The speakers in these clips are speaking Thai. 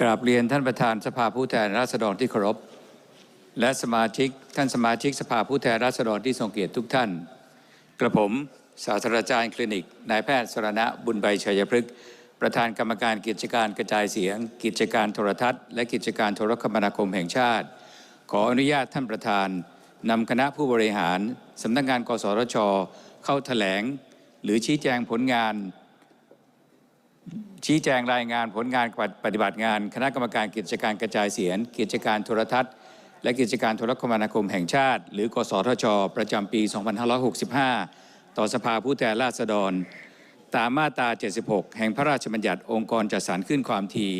กราบเรียนท่านประธานสภาผู้แทนราษฎรที่เคารพ และสมาชิกท่านสมาชิกสภาผู้แทนราษฎรที่ทรงเกียรติทุกท่าน กระผมศาสตราจารย์คลินิกนายแพทย์สรณะบุญใบชัยพฤกษ์ประธานกรรมการกิจการกระจายเสียง กิจการโทรทัศน์ และกิจการโทรคมนาคมแห่งชาติ ขออนุญาตท่านประธานนำคณะผู้บริหารสำนักงานกสทช เข้าแถลง หรือชี้แจงผลงาน ชี้แจงรายงานผลงานปฏิบัติงาน คณะกรรมการกิจการกระจายเสียง กิจการโทรทัศน์ และกิจการโทรคมนาคมแห่งชาติ หรือกสทช ประจำปี 2565 ต่อสภาผู้แทนราษฎร ตามมาตรา 76 แห่งพระราชบัญญัติองค์กรจัดสรรขึ้นความถี่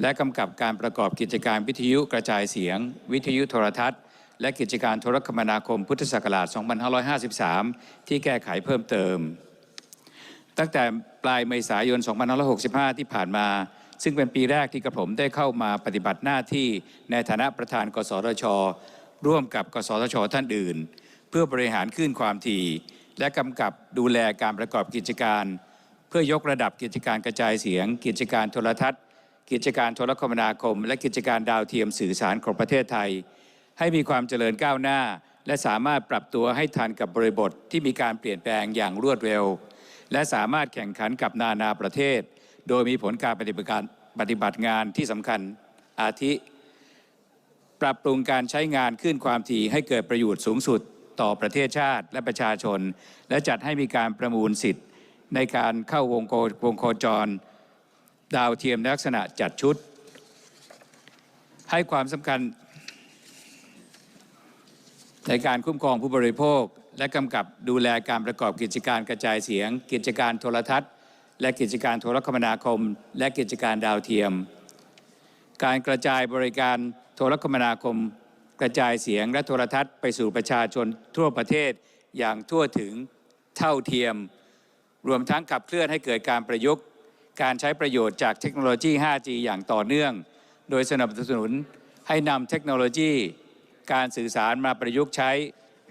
และกำกับการประกอบกิจการวิทยุกระจายเสียง วิทยุโทรทัศน์ และกิจการโทรคมนาคมพุทธศักราช 2553 ที่แก้ไขเพิ่มเติม ตั้งแต่ปลายเมษายน 2565 ที่ผ่านมา ซึ่งเป็นปีแรกที่กระผมได้เข้ามาปฏิบัติหน้าที่ในฐานะประธานกสทช ร่วมกับกสทช ท่านอื่น เพื่อบริหารขึ้นความถี่ และกำกับดูแลการประกอบกิจการ เพื่อยกระดับกิจการกระจายเสียง กิจการโทรทัศน์ กิจการโทรคมนาคม และกิจการดาวเทียมสื่อสารของประเทศไทย ให้มีความเจริญก้าวหน้า และสามารถปรับตัวให้ทันกับบริบทที่มีการเปลี่ยนแปลงอย่างรวดเร็ว และสามารถแข่งขันกับนานาประเทศ โดยมีผลการปฏิบัติการปฏิบัติงานที่สำคัญอาทิ ปรับปรุงการใช้งานขึ้นความถี่ให้เกิดประโยชน์สูงสุดต่อประเทศชาติและประชาชน และจัดให้มีการประมูลสิทธิ์ในการเข้าวงโควงโคจร ดาวเทียมในลักษณะจัดชุด ให้ความสำคัญในการคุ้มครองผู้บริโภค และกำกับดูแลการประกอบกิจการกระจายเสียง กิจการโทรทัศน์ และกิจการโทรคมนาคม และกิจการดาวเทียม การกระจายบริการโทรคมนาคม กระจายเสียงและโทรทัศน์ไปสู่ประชาชนทั่วประเทศอย่างทั่วถึงเท่าเทียม รวมทั้งขับเคลื่อนให้เกิดการประยุกต์ การใช้ประโยชน์จากเทคโนโลยี 5G อย่างต่อเนื่อง โดยสนับสนุนให้นำเทคโนโลยี การสื่อสารมาประยุกต์ใช้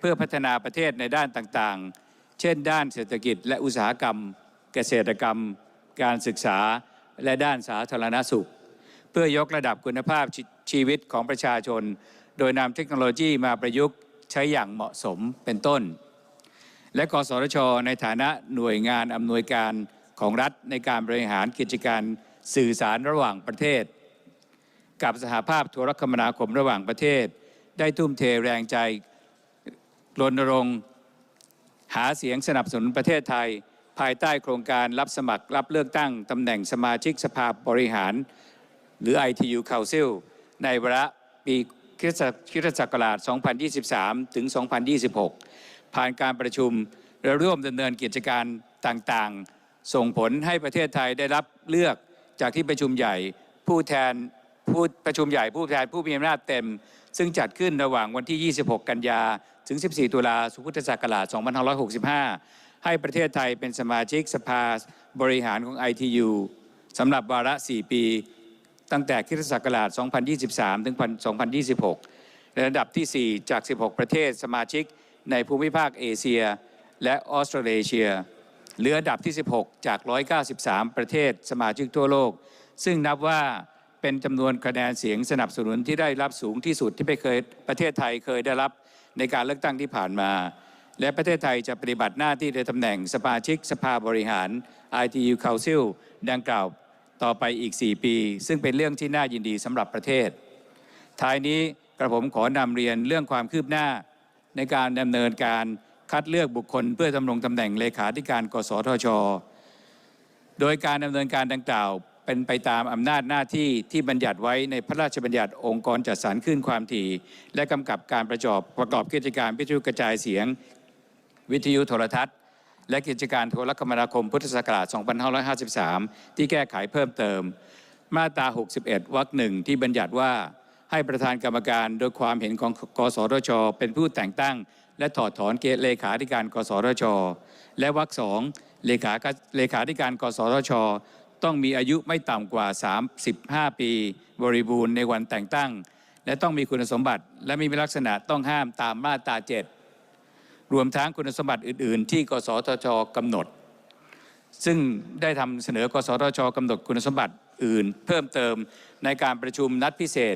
เพื่อพัฒนาประเทศในด้านต่างๆ เช่น ด้านเศรษฐกิจและอุตสาหกรรม เกษตรกรรม การศึกษาและด้านสาธารณสุข เพื่อยกระดับคุณภาพชชีวิตของประชาชน โดยนำเทคโนโลยีมาประยุกต์ใช้อย่างเหมาะสมเป็นต้น และกสทช ในฐานะหน่วยงานอำนวยการของรัฐในการบริหารกิจการสื่อสารระหว่างประเทศ กับสหภาพโทรคมนาคมระหว่างประเทศ ได้ทุ่มเทแรงใจ รณรงค์หาเสียงสนับสนุนประเทศไทย ภายใต้โครงการรับสมัครรับเลือกตั้งตำแหน่งสมาชิกสภาบริหาร หรือ ITU Council ในวาระปีคริสตคริสตศักราช 2023 ถึง 2026 ผ่านการประชุมและร่วมดำเนินกิจการต่างๆ ส่งผลให้ประเทศไทยได้รับเลือกจากที่ประชุมใหญ่ผู้แทนผู้ประชุมใหญ่ผู้แทนผู้มีอำนาจเต็ม ซึ่งจัดขึ้นระหว่างวันที่ 26 กันยา ถึง 14 ตุลาสุพุทธศักราช 2565 ให้ประเทศไทยเป็นสมาชิกสภาบริหารของ ITU สำหรับวาระ 4 ปี ตั้งแต่คริสตศักราช 2023 ถึง 2026 ในระดับที่ 4 จาก 16 ประเทศสมาชิกในภูมิภาคเอเชีย และออสเตรเลียเหลืออันดับที่ 16 จาก 193 ประเทศสมาชิกทั่วโลก ซึ่งนับว่า เป็นจำนวนคะแนนเสียงสนับสนุนที่ได้รับสูงที่สุดที่ไม่เคยประเทศไทยเคยได้รับในการเลือกตั้งที่ผ่านมา และประเทศไทยจะปฏิบัติหน้าที่ในตำแหน่งสมาชิกสภาบริหาร ITU Council ดังกล่าวต่อไปอีก 4 ปี ซึ่งเป็นเรื่องที่น่ายินดีสำหรับประเทศ ท้ายนี้กระผมขอนำเรียนเรื่องความคืบหน้า ในการดำเนินการคัดเลือกบุคคลเพื่อดำรงตำแหน่งเลขาธิการ กสทช โดยการดำเนินการดังกล่าว เป็นไปตามอำนาจหน้าที่ที่บัญญัติไว้ในพระราชบัญญัติองค์กรจัดสรรขึ้นความถี่ และกำกับการประจอบประกอบกิจการวิทยุกระจายเสียง วิทยุโทรทัศน์ และกิจการโทรคมนาคมพุทธศักราช 2553 ที่แก้ไขเพิ่มเติม มาตรา 61 วรรคหนึ่งที่บัญญัติว่าให้ประธานกรรมการโดยความเห็นของกสทช เป็นผู้แต่งตั้ง และถอดถอนเกเลขาธิการ กสทช และวรรคสองเลขาเลขาธิการ กสทช ต้องมีอายุไม่ต่ำกว่า 35 ปีบริบูรณ์ในวันแต่งตั้ง และต้องมีคุณสมบัติ และมีลักษณะต้องห้ามตามมาตรา7รวมทั้งคุณสมบัติอื่น ๆ ที่กสทชกำหนด ซึ่งได้ทำเสนอกสทชกำหนดคุณสมบัติอื่น เพิ่มเติมในการประชุมนัดพิเศษ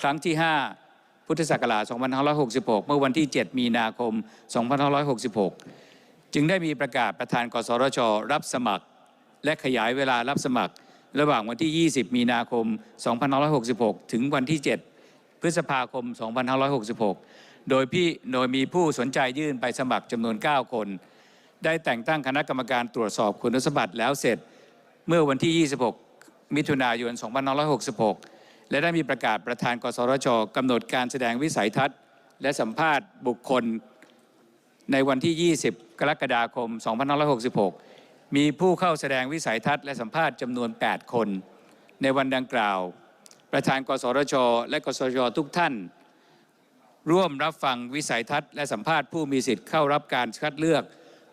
ครั้งที่ 5 พุทธศักราช 2566 เมื่อวันที่ 7 มีนาคม 2566 จึงได้มีประกาศประธานกสทช รับสมัคร และขยายเวลารับสมัคร ระหว่างวันที่ 20 มีนาคม 2566 ถึงวันที่ 7 พฤษภาคม 2566 โดยพี่โดยมีผู้สนใจยื่นไปสมัครจำนวน 9 คน ได้แต่งตั้งคณะกรรมการตรวจสอบคุณสมบัติแล้วเสร็จเมื่อวันที่ 26 มิถุนายน 2566 และได้มีประกาศประธานกสทชกำหนดการแสดงวิสัยทัศน์ และสัมภาษณ์บุคคลในวันที่ 20 กรกฎาคม 2566 มีผู้เข้าแสดงวิสัยทัศน์และสัมภาษณ์จำนวน 8 คน ในวันดังกล่าว ประธานกสทช และกสชทุกท่าน ร่วมรับฟังวิสัยทัศน์และสัมภาษณ์ผู้มีสิทธิ์เข้ารับการคัดเลือก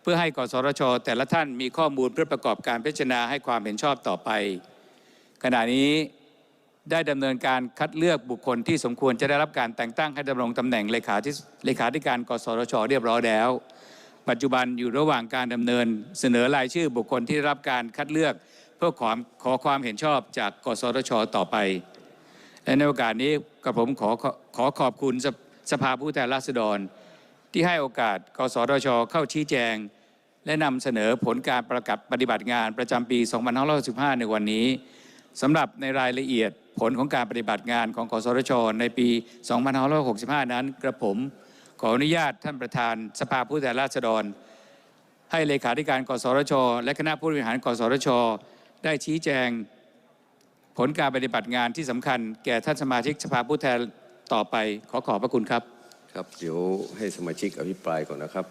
เพื่อให้กสทช แต่ละท่านมีข้อมูลเพื่อประกอบการพิจารณาให้ความเห็นชอบต่อไป ขณะนี้ได้ดำเนินการคัดเลือกบุคคลที่สมควรจะได้รับการแต่งตั้งให้ดำรงตำแหน่งเลขาธิเลขาธิการ กสทช เรียบร้อยแล้ว ปัจจุบันอยู่ระหว่างการดำเนิน เสนอรายชื่อบุคคลที่รับการคัดเลือก เพื่อขอขอความเห็นชอบจากกสทช ต่อไปและในโอกาสนี้กับผมขอขอขอบคุณสสภาผู้แทนราษฎร ที่ให้โอกาส กสทช เข้าชี้แจง และนำเสนอผลการประกาศปฏิบัติงานประจำปี 2565 ในวันนี้สำหรับในรายละเอียดผลของการปฏิบัติงานของกสทช ในปี 2565 นั้นกระผม ขออนุญาตท่านประธานสภาผู้แทนราษฎร ให้เลขาธิการกสทช และคณะผู้บริหารกสทช ได้ชี้แจงผลการปฏิบัติงานที่สำคัญ แก่ท่านสมาชิกสภาผู้แทนต่อไปขอขอบพระคุณครับ ครับเดี๋ยวให้สมาชิกอภิปรายก่อนนะครับ